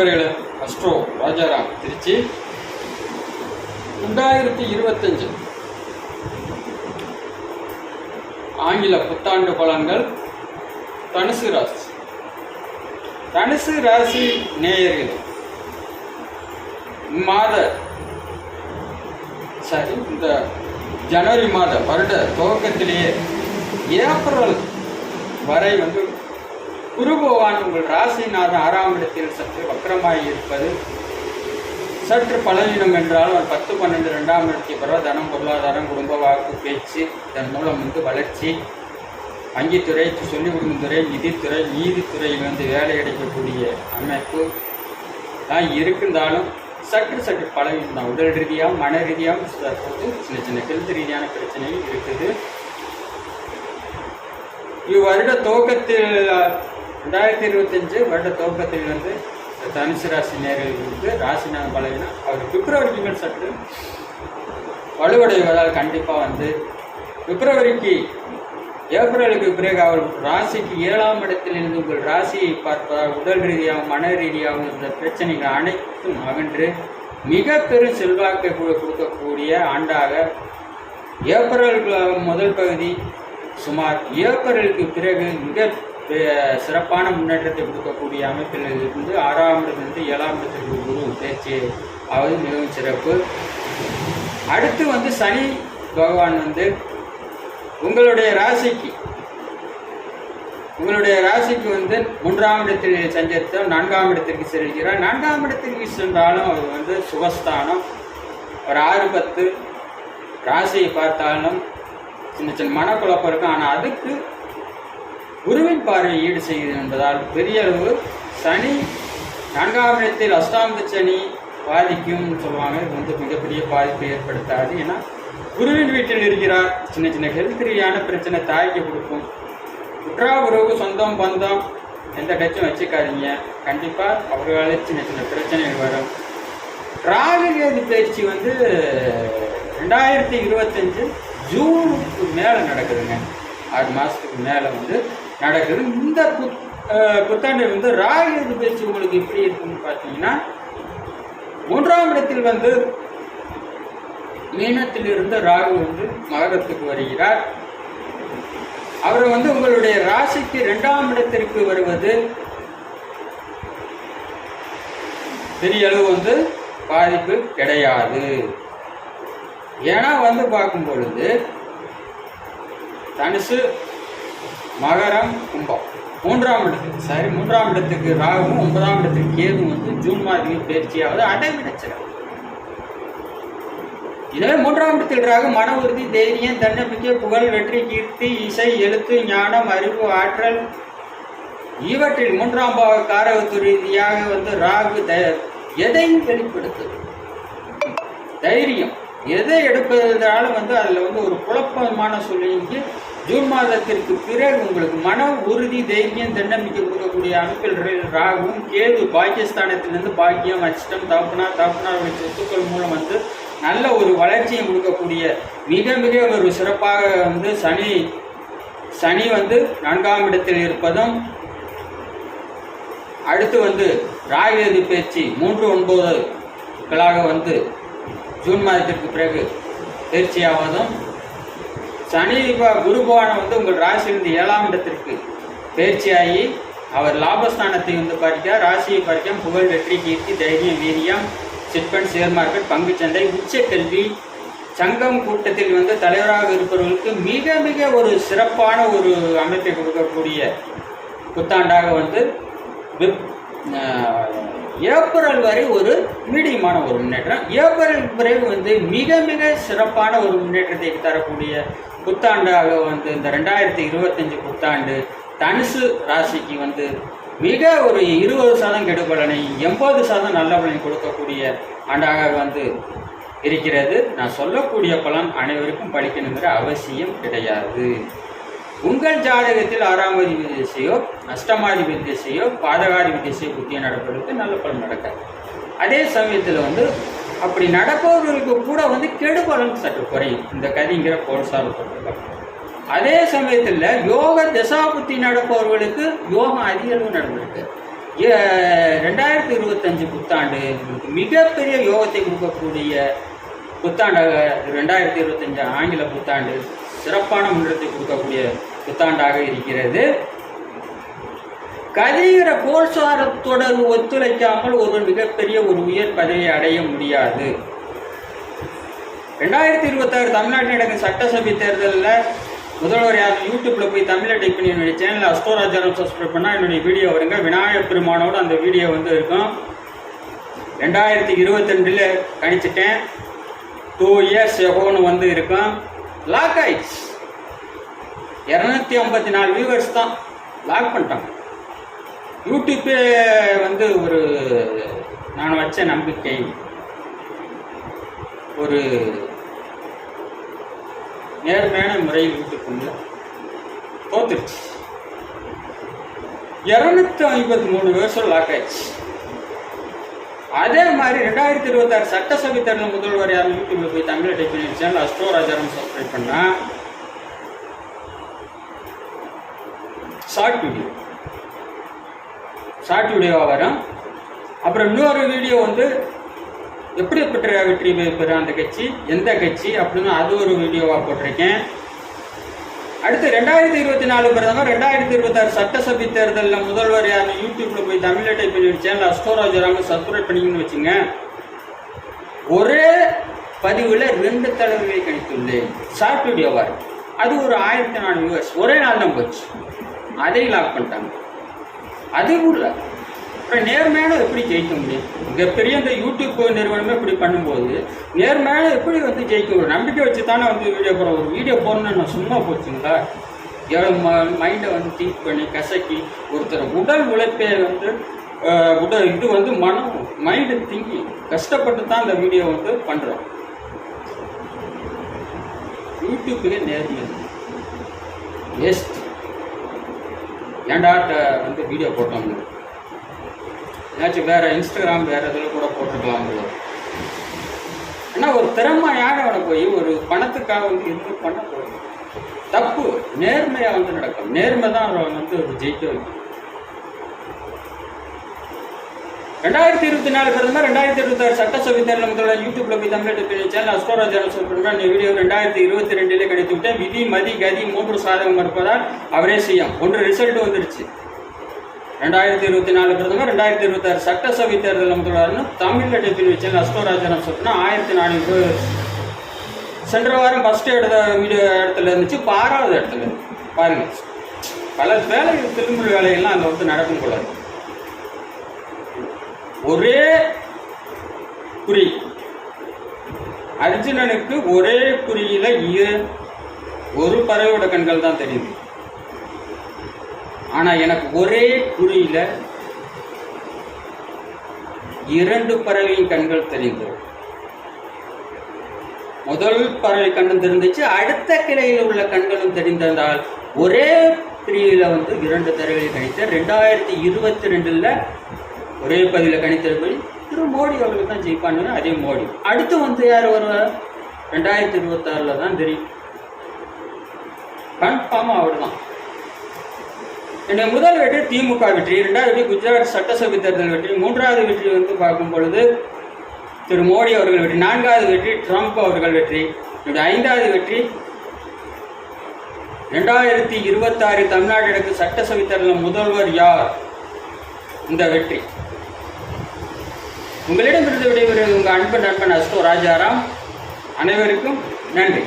நண்பர்களே அஸ்ட்ரோ ராஜாராம் திருச்சி. ரெண்டாயிரத்தி இருபத்தஞ்சு. ஆங்கில புத்தாண்டு பலன்கள் தனுசு ராசி. தனுசு ராசி நேயர்கள் மாத சரி இந்த ஜனவரி மாத வருட துவக்கத்திலேயே ஏப்ரல் வரை வந்து குரு பகவான் உங்கள் ராசிநாதன் ஆறாம் இடத்தில் சற்று வக்கரமாகி இருப்பது சற்று பலவீனம் என்றால் ஒரு பத்து பன்னெண்டு ரெண்டாம் இடத்தை பெற தனம் பொருளாதாரம் குடும்ப வாக்கு பேச்சு இதன் மூலம் வந்து வளர்ச்சி வங்கித்துறை சொல்லிக் கொடுக்கும் துறை நிதித்துறை நீதித்துறையில் வந்து வேலை கிடைக்கக்கூடிய அமைப்பு தான் இருந்தாலும் சற்று சற்று பலவீனம் தான். உடல் ரீதியாக மன ரீதியாகவும் தற்போது சின்ன சின்ன ஹெல்த் ரீதியான பிரச்சனையும் இருக்குது. இவ்வருட துவக்கத்தில் ரெண்டாயிரத்தி இருபத்தஞ்சு வருட துவக்கத்தில் வந்து தனுசு ராசி நேர்களுக்கு ராசிநாதன் பலவீனம் அவர் பிப்ரவரிக்கு மேல் சற்று வலுவடைவதால் கண்டிப்பாக வந்து பிப்ரவரிக்கு ஏப்ரலுக்கு பிறகு அவர் ராசிக்கு ஏழாம் இடத்தில் இருந்து உங்கள் ராசியை பார்ப்பதால் உடல் ரீதியாகவும் மன ரீதியாகவும் இருந்த பிரச்சனைகள் அனைத்தும் அகன்று மிக பெரும் செல்வாக்கை கொடுக்கக்கூடிய ஆண்டாக ஏப்ரல் முதல் பகுதி சுமார் ஏப்ரலுக்கு பிறகு மிக சிறப்பான முன்னேற்றத்தை கொடுக்கக்கூடிய அமைப்பில் இருந்து ஆறாம் இடத்திலிருந்து ஏழாம் இடத்திற்கு குரு பேச்சு அவது மிகவும் சிறப்பு. அடுத்து வந்து சனி பகவான் வந்து உங்களுடைய ராசிக்கு உங்களுடைய ராசிக்கு வந்து மூன்றாம் இடத்தில் சஞ்சரித்து நான்காம் இடத்திற்கு செல்கிறார். நான்காம் இடத்திற்கு சென்றாலும் அது வந்து சுகஸ்தானம் ஒரு ஆறு பத்து ராசியை பார்த்தாலும் சின்ன சின்ன மனக்குழப்பம் இருக்கும். ஆனால் அதுக்கு குருவின் பார்வை ஈடு செய்கிறது என்பதால் பெரிய அளவு சனி நான்காம் இடத்தில் அஷ்டாந்த சனி பாதிக்கும்னு சொல்லுவாங்க. இது வந்து மிகப்பெரிய பாதிப்பை ஏற்படுத்தாது. ஏன்னா குருவின் வீட்டில் இருக்கிறார். சின்ன சின்ன ஹெல்த் ரீதியான பிரச்சனை தாய்க்கு கொடுக்கும். உற்றா உறவு சொந்தம் பந்தம் எந்த டச்சும் வச்சுக்காதீங்க. கண்டிப்பாக அவர்களால சின்ன சின்ன பிரச்சனைகள் வரும். ராகுகேது பயிற்சி வந்து ரெண்டாயிரத்தி இருபத்தஞ்சு ஜூனுக்கு மேலே நடக்குதுங்க. ஆறு மாதத்துக்கு மேலே வந்து நடக்குது. இந்த புத் புத்தாண்டு வந்து ராகு பயிற்சி உங்களுக்கு எப்படி இருக்குன்னு பார்த்தீங்கன்னா மூன்றாம் இடத்தில் வந்து மீனத்தில் இருந்து ராகு வந்து மகரத்துக்கு வருகிறார். அவர் வந்து உங்களுடைய ராசிக்கு இரண்டாம் இடத்திற்கு வருவது பெரிய அளவு வந்து பாதிப்பு கிடையாது. ஏன்னா வந்து பார்க்கும் பொழுது தனுசு மகரம் கும்பம். மூன்றாம் இடத்துக்கு சரி மூன்றாம் இடத்துக்கு ராகுவும் ஒன்பதாம் இடத்துக்கு கேதுவும் வந்து ஜூன் மாதத்தில் பயிற்சியாவது அடைவிடச்சிடும் இதே மூன்றாம் இடத்தில் ராகு மன உறுதி தைரியம் தன்னம்பிக்கை புகழ் வெற்றி கீர்த்தி இசை எழுத்து ஞானம் அறிவு ஆற்றல். இவற்றில் மூன்றாம் பாவ காரகத்து ரீதியாக வந்து ராகு த எதையும் வெளிப்படுத்துது? தைரியம். எதை எடுப்பதாலும் வந்து அதில் வந்து ஒரு குழப்பமான சூழ்நிலைக்கு ஜூன் மாதத்திற்கு பிறகு உங்களுக்கு மன உறுதி தைரியம் தன்னம்பிக்கை கொடுக்கக்கூடிய அமைப்பில் ர- ராகுவும் கேது பாக்கியஸ்தானத்திலிருந்து பாக்கியம் அச்சிட்டம் தாப்புனா தாப்புனாருடைய சொத்துக்கள் மூலம் வந்து நல்ல ஒரு வளர்ச்சியை கொடுக்கக்கூடிய மிக மிக ஒரு சிறப்பாக வந்து சனி சனி வந்து நான்காம் இடத்தில் இருப்பதும் அடுத்து வந்து ராகேது பயிற்சி மூன்று ஒன்பதுகளாக வந்து ஜூன் மாதத்திற்கு பிறகு தேர்ச்சியாவதும் சனி குரு பகவான் வந்து உங்கள் ராசியிலிருந்து ஏழாம் இடத்திற்கு பயிற்சியாகி அவர் லாபஸ்தானத்தை வந்து பார்க்கிறார் ராசியை பார்க்க புகழ் வெற்றி கீர்த்தி தைரியம் வீரியம் சிட்பண்ட் ஷேர் மார்க்கெட் பங்குச்சந்தை உச்சக்கல்வி சங்கம் கூட்டத்தில் வந்து தலைவராக இருப்பவர்களுக்கு மிக மிக ஒரு சிறப்பான ஒரு அமைப்பை கொடுக்கக்கூடிய புத்தாண்டாக வந்து ஏப்ரல் வரை ஒரு மீடியமான ஒரு முன்னேற்றம். ஏப்ரல் பிறகு வந்து மிக மிக சிறப்பான ஒரு முன்னேற்றத்தை தரக்கூடிய புத்தாண்டாக வந்து இந்த ரெண்டாயிரத்தி இருபத்தஞ்சு புத்தாண்டு தனுசு ராசிக்கு வந்து மிக ஒரு இருபது சதம் கெடுபலனை எண்பது சதம் நல்ல பலனை கொடுக்கக்கூடிய ஆண்டாக வந்து இருக்கிறது. நான் சொல்லக்கூடிய பலன் அனைவருக்கும் படிக்கணுங்கிற அவசியம் கிடையாது. உங்கள் ஜாதகத்தில் ஆறாமதிபதி திசையோ அஷ்டமாதிபதி திசையோ பாதகாதிபதி திசையோ புத்திய நடப்பதற்கு நல்ல பலன் நடக்காது. அதே சமயத்தில் வந்து அப்படி நடப்பவர்களுக்கு கூட வந்து கெடுபலன் சற்று குறையும். இந்த கதிங்கிற போல்சார் போட்டிருக்காங்க அதே சமயத்தில் யோக தசாபுத்தி நடப்பவர்களுக்கு யோகம் அதிகளவு நடந்திருக்கு. ரெண்டாயிரத்தி இருபத்தஞ்சு புத்தாண்டு மிகப்பெரிய யோகத்தை கொடுக்கக்கூடிய புத்தாண்டாக ரெண்டாயிரத்தி இருபத்தஞ்சு ஆங்கில புத்தாண்டு சிறப்பான முன்னேற்றத்தை கொடுக்கக்கூடிய புத்தாண்டாக இருக்கிறது. கதிர கோல்சாரத்துடன் தொடர்பு ஒத்துழைக்காமல் ஒருவன் மிகப்பெரிய ஒரு உயர் பதவியை அடைய முடியாது. ரெண்டாயிரத்தி இருபத்தாறு தமிழ்நாட்டில் நடக்கும் சட்டசபை தேர்தலில் முதல்வர் யார்? யூடியூப்பில் போய் தமிழை டைப் பண்ணி என்னுடைய சேனல் அஸ்டோராஜாரம் சப்ஸ்கிரைப் பண்ணால் என்னுடைய வீடியோ வருங்க. விநாயகர் பெருமானோட அந்த வீடியோ வந்து இருக்கும். ரெண்டாயிரத்தி இருபத்திரெண்டில் கணிச்சிட்டேன். டூ இயர்ஸ் எகோன்னு வந்து இருக்கும். லாக் ஆயிடுச்சு இரநூத்தி ஐம்பத்தி நாலு வியூவர்ஸ் தான். லாக் பண்ணிட்டாங்க. யூடியூப்பே வந்து ஒரு நான் வச்ச நம்பிக்கை. ஒரு நேர்மையான முறையில் யூடியூப் தோத்துருச்சு. இரநூத்தி ஐம்பத்தி மூணு வருஷம் லாக் ஆயிடுச்சு. அதே மாதிரி ரெண்டாயிரத்தி இருபத்தாறு சட்டசபை தேர்தல் முதல்வர் யாரும் யூடியூப்ல போய் தமிழ் டைப் பண்ணி சேனல் அஸ்ட்ரோ சப்ஸ்கிரைப் பண்ணா. ஷார்ட் வீடியோ ஷார்ட் வீடியோவாக வரும் அப்புறம் இன்னொரு வீடியோ வந்து எப்படிப்பட்ட வெற்றி பெற அந்த கட்சி எந்த கட்சி அப்படின்னு அது ஒரு வீடியோவாக போட்டிருக்கேன். அடுத்து ரெண்டாயிரத்தி இருபத்தி நாலு பிரதமர் ரெண்டாயிரத்தி இருபத்தாறு சட்டசபை தேர்தலில் முதல்வர் யாருன்னு யூடியூப்பில் போய் தமிழில் டைப் பண்ணி சேனல் அஸ்டோராஜராம சப்ஸ்கிரைப் பண்ணிங்கன்னு வச்சுங்க. ஒரே பதிவில் ரெண்டு தலைவர்களை கணித்துள்ளேன். ஷார்ட் வீடியோவாக அது ஒரு ஆயிரத்தி நாலு வியூவர்ஸ் ஒரே நாள் தான் போச்சு. அதை லாக் பண்ணிட்டாங்க. அதே கூட அப்புறம் நேர்மையான எப்படி ஜெயிக்க முடியும்? மிகப்பெரிய இந்த யூடியூப் நிறுவனமே இப்படி பண்ணும்போது நேர்மையான எப்படி வந்து ஜெயிக்க முடியும்? நம்பிக்கை வச்சு தானே வந்து வீடியோ போடுறோம் ஒரு வீடியோ போடணும்னு நான் சும்மா போச்சுங்களா? எவ்வளோ மைண்டை வந்து திங்க் பண்ணி கசக்கி ஒருத்தர் உடல் உழைப்பை வந்து உடல் இது வந்து மனம் மைண்டு திங்கி கஷ்டப்பட்டு தான் அந்த வீடியோ வந்து பண்ணுறோம் யூடியூப்புக்கு நேர்மை. வேஸ்ட் ஏன்டா வந்து வீடியோ போட்டோம் ஏதாச்சும் வேறு இன்ஸ்டாகிராம் வேறு இதில் கூட போட்டுருக்கலாம் போல. ஏன்னா ஒரு திறமையான போய்? ஒரு பணத்துக்காக வந்து எதுவும் பண்ண போகுது தப்பு. நேர்மையாக வந்து நடக்கும். நேர்மை தான் அவரை வந்து ஒரு ஜெயிக்க வைக்கும். ரெண்டாயிரத்தி இருபத்தி நாலு பிரதமர் ரெண்டாயிரத்தி இருபத்தாறு சட்டசபை தேர்தல் முதல்வர் யூடியூப்ல போய் தமிழ் சேனல் அஸ்டோராஜ் சொல்றேன் இந்த வீடியோ ரெண்டாயிரத்தி இருபத்தி ரெண்டுல கிடைத்து விட்டேன் விதி மதி கதி மூன்று சாதகம் இருப்பதால் அவரே செய்யும் ஒன்று ரிசல்ட் வந்துருச்சு. ரெண்டாயிரத்தி இருபத்தி நாலு பிரதமர் ரெண்டாயிரத்தி இருபத்தாறு சட்டசபை தேர்தல் முதல்வர்னு தமிழ்ல டைப்பில் வச்சேன் அஸ்டோராஜன் சொல்றேன் ஆயிரத்தி நானூறு சென்ற வாரம் ஃபர்ஸ்ட் எடுத்த வீடியோ இடத்துல இருந்துச்சு. இப்போ ஆறாவது இடத்துல பாருங்க. பல வேலை திரும்ப வேலைகள்லாம் அங்கே வந்து நடக்கும் போல ஒரே குறி. அர்ஜுனனுக்கு ஒரே குறியில இரு- ஒரு பறவையோட கண்கள் தான் தெரியுது. ஆனா எனக்கு ஒரே குறியில இரண்டு பறவையின் கண்கள் தெரிந்தது முதல் பறவை கண்ணும் தெரிந்துச்சு அடுத்த கிளையில் உள்ள கண்களும் தெரிந்ததால் ஒரே பிரிவில் வந்து இரண்டு தடவை கணித்த ரெண்டாயிரத்தி இருபத்தி ரெண்டுல ஒரே பதிவில் கணித்தபடி திரு மோடி அவர்கள் தான் ஜெயிப்பாங்க அதே மோடி. அடுத்து வந்து யார் வருவார்? ரெண்டாயிரத்தி இருபத்தாறில் தான் தெரியும். கன்ஃபார்மாக அவர் தான் என்னுடைய முதல் வெற்றி திமுக வெற்றி இரண்டாவது வெற்றி குஜராத் சட்டசபை தேர்தல் வெற்றி மூன்றாவது வெற்றி வந்து பார்க்கும் பொழுது திரு மோடி அவர்கள் வெற்றி நான்காவது வெற்றி ட்ரம்ப் அவர்கள் வெற்றி என்னுடைய ஐந்தாவது வெற்றி ரெண்டாயிரத்தி இருபத்தாறு தமிழ்நாடு இடக்கு சட்டசபை தேர்தலில் முதல்வர் யார்? இந்த வெற்றி. உங்களிடமிருந்து விடைபெறுவது உங்கள் அன்பு நண்பன் அஸ்டோ ராஜாராம். அனைவருக்கும் நன்றி.